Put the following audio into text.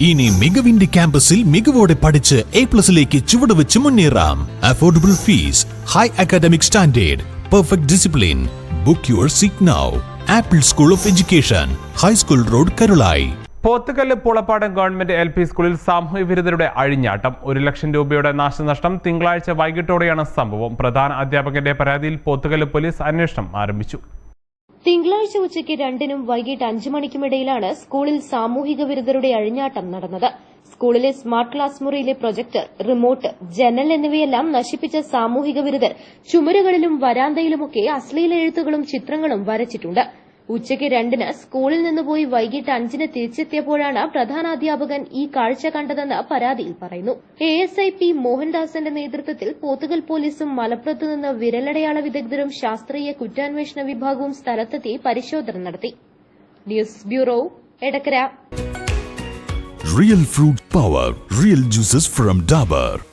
ഇനി മികവിന്റെ ക്യാമ്പസിൽ മികവോടെ പഠിച്ച് എ പ്ലസിലേക്ക് ചുവടുവെച്ച് മുന്നേറാം. Affordable fees high academic standard perfect discipline book your seat now Apple school of education high school road Karulai Pothukallu Pulappadam government L P സ്കൂളിൽ സാമൂഹ്യ വിരുദ്ധരുടെ അഴിഞ്ഞാട്ടം. ഒരു ലക്ഷം രൂപയുടെ നാശനഷ്ടം തിങ്കളാഴ്ച വൈകിട്ടോടെയാണ് സംഭവം. പ്രധാന അധ്യാപകന്റെ പരാതിയിൽ പോത്തുകല്ല് പോലീസ് അന്വേഷണം ആരംഭിച്ചു. തിങ്കളാഴ്ച ഉച്ചയ്ക്ക് രണ്ടിനും വൈകിട്ട് അഞ്ചു മണിക്കുമിടയിലാണ് സ്കൂളിൽ സാമൂഹിക വിരുദ്ധരുടെ അഴിഞ്ഞാട്ടം നടന്നത്. സ്കൂളിലെ സ്മാർട്ട് ക്ലാസ് മുറിയിലെ പ്രൊജക്ടർ റിമോട്ട് ജനൽ എന്നിവയെല്ലാം നശിപ്പിച്ച സാമൂഹിക വിരുദ്ധർ ചുമരുകളിലും വരാന്തയിലുമൊക്കെ അശ്ലീല എഴുത്തുകളും ചിത്രങ്ങളും വരച്ചിട്ടുണ്ട്. ഉച്ചയ്ക്ക് രണ്ടിന് സ്കൂളിൽ നിന്ന് പോയി വൈകിട്ട് അഞ്ചിന് തിരിച്ചെത്തിയപ്പോഴാണ് പ്രധാനാധ്യാപകൻ ഈ കാഴ്ച കണ്ടതെന്ന് പരാതിയിൽ പറയുന്നു. എ എസ് ഐ പി മോഹൻദാസിന്റെ നേതൃത്വത്തിൽ പോത്തുകൽ പോലീസും മലപ്പുറത്തു നിന്ന് വിരലടയാള വിദഗ്ധരും ശാസ്ത്രീയ കുറ്റാന്വേഷണ വിഭാഗവും സ്ഥലത്തെത്തി പരിശോധന നടത്തി. News bureau Edakkara. Real fruit power real juices from Dabur.